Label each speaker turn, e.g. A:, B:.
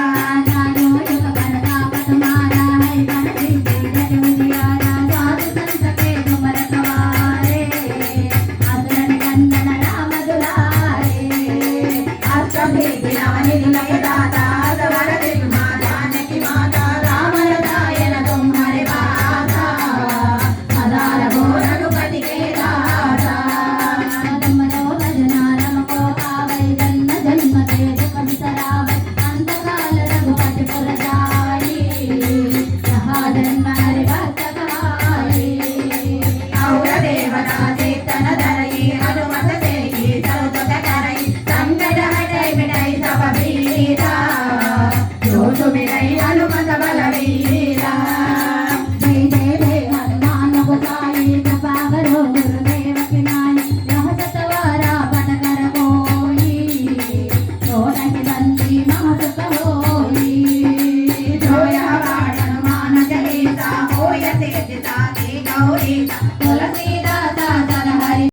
A: Bye. బలవేరా